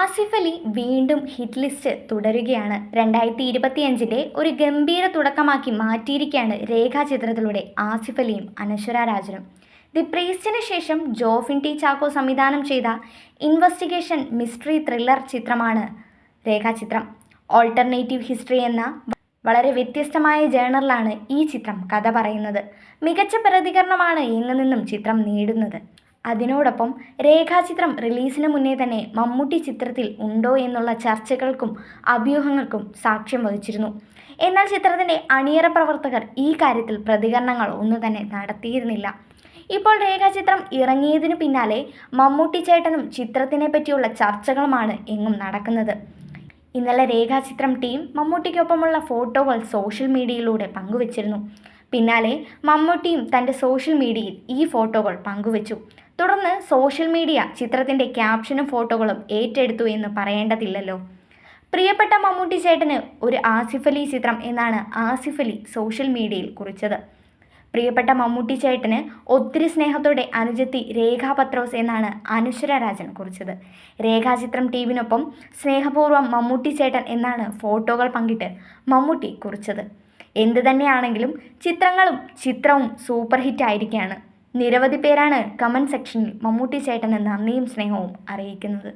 ആസിഫ് അലി വീണ്ടും hit list തുടരുകയാണ്. രണ്ടായിരത്തി ഇരുപത്തിയഞ്ചിന്റെ ഒരു ഗംഭീര തുടക്കമാക്കി മാറ്റിയിരിക്കുകയാണ് രേഖാചിത്രത്തിലൂടെ ആസിഫ് അലിയും അനശ്വര രാജനും. ദി പ്രീസ്റ്റിന് ശേഷം ജോഫിൻ ടി ചാക്കോ സംവിധാനം ചെയ്ത ഇൻവെസ്റ്റിഗേഷൻ മിസ്റ്ററി ത്രില്ലർ ചിത്രമാണ് രേഖാചിത്രം ഓൾട്ടർനേറ്റീവ് ഹിസ്റ്ററി എന്ന വളരെ വ്യത്യസ്തമായ ജേണറിലാണ് ഈ ചിത്രം കഥ പറയുന്നത്. മികച്ച പ്രതികരണമാണ് എങ്ങു നിന്നും ചിത്രം നേടുന്നത്. അതിനോടൊപ്പം രേഖാചിത്രം റിലീസിന് മുന്നേ തന്നെ മമ്മൂട്ടി ചിത്രത്തിൽ ഉണ്ടോ എന്നുള്ള ചർച്ചകൾക്കും അഭ്യൂഹങ്ങൾക്കും സാക്ഷ്യം വഹിച്ചിരുന്നു. എന്നാൽ ചിത്രത്തിന്റെ അണിയറ പ്രവർത്തകർ ഈ കാര്യത്തിൽ പ്രതികരണങ്ങൾ ഒന്നും തന്നെ നടത്തിയിരുന്നില്ല. ഇപ്പോൾ രേഖാചിത്രം ഇറങ്ങിയതിനു പിന്നാലെ മമ്മൂട്ടി ചേട്ടനും ചിത്രത്തിനെ പറ്റിയുള്ള ചർച്ചകളുമാണ് എങ്ങും നടക്കുന്നത്. ഇന്നലെ രേഖാചിത്രം ടീം മമ്മൂട്ടിക്കൊപ്പമുള്ള ഫോട്ടോകൾ സോഷ്യൽ മീഡിയയിലൂടെ പങ്കുവച്ചിരുന്നു. പിന്നാലെ മമ്മൂട്ടിയും തന്റെ സോഷ്യൽ മീഡിയയിൽ ഈ ഫോട്ടോകൾ പങ്കുവച്ചു. തുടർന്ന് സോഷ്യൽ മീഡിയ ചിത്രത്തിന്റെ ക്യാപ്ഷനും ഫോട്ടോകളും ഏറ്റെടുത്തു എന്ന് പറയേണ്ടതില്ലല്ലോ. പ്രിയപ്പെട്ട മമ്മൂട്ടി ചേട്ടന് ഒരു ആസിഫ് അലി ചിത്രം എന്നാണ് ആസിഫ് അലി സോഷ്യൽ മീഡിയയിൽ കുറിച്ചത്. പ്രിയപ്പെട്ട മമ്മൂട്ടി ചേട്ടന് ഒത്തിരി സ്നേഹത്തോടെ അനുജത്തി രേഖാ പത്രോസ് എന്നാണ് അനുശ്വര രാജൻ കുറിച്ചത്. രേഖാചിത്രം ടീമിനൊപ്പം സ്നേഹപൂർവം മമ്മൂട്ടി ചേട്ടൻ എന്നാണ് ഫോട്ടോകൾ പങ്കിട്ട് മമ്മൂട്ടി കുറിച്ചത്. എന്തു തന്നെയാണെങ്കിലും ചിത്രങ്ങളും ചിത്രവും സൂപ്പർ ഹിറ്റ് ആയിരിക്കുകയാണ് നിരവധി പേരാണ് കമന്റ് സെക്ഷനിൽ മമ്മൂട്ടി ചേട്ടന് നന്ദിയും സ്നേഹവും അറിയിക്കുന്നത്.